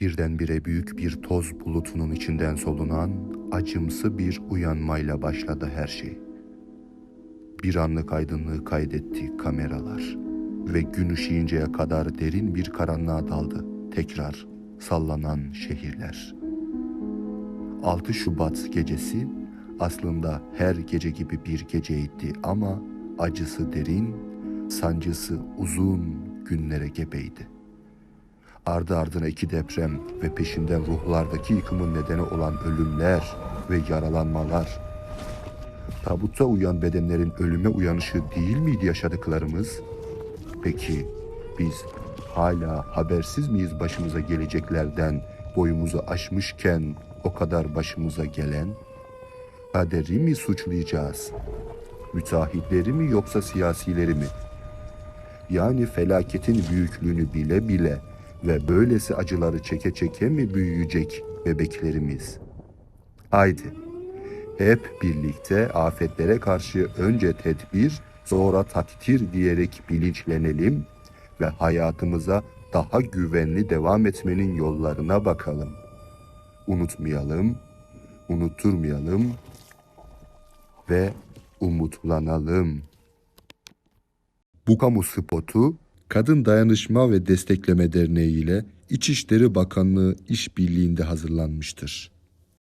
Birdenbire büyük bir toz bulutunun içinden solunan acımsı bir uyanmayla başladı her şey. Bir anlık aydınlığı kaydetti kameralar ve gün ışıyıncaya kadar derin bir karanlığa daldı tekrar sallanan şehirler. 6 Şubat gecesi aslında her gece gibi bir geceydi ama acısı derin, sancısı uzun günlere gebeydi. Ardı ardına iki deprem ve peşinden ruhlardaki yıkımın nedeni olan ölümler ve yaralanmalar. Tabutta uyan bedenlerin ölüme uyanışı değil miydi yaşadıklarımız? Peki biz hala habersiz miyiz başımıza geleceklerden boyumuzu aşmışken o kadar başımıza gelen? Kaderi mi suçlayacağız? Müteahhitleri mi yoksa siyasileri mi? Yani felaketin büyüklüğünü bile bile ve böylesi acıları çeke çeke mi büyüyecek bebeklerimiz? Haydi hep birlikte afetlere karşı önce tedbir, sonra takdir diyerek bilinçlenelim ve hayatımıza daha güvenli devam etmenin yollarına bakalım. Unutmayalım, unutturmayalım ve umutlanalım. Bu kamu spotu Kadın Dayanışma ve Destekleme Derneği ile İçişleri Bakanlığı işbirliğinde hazırlanmıştır.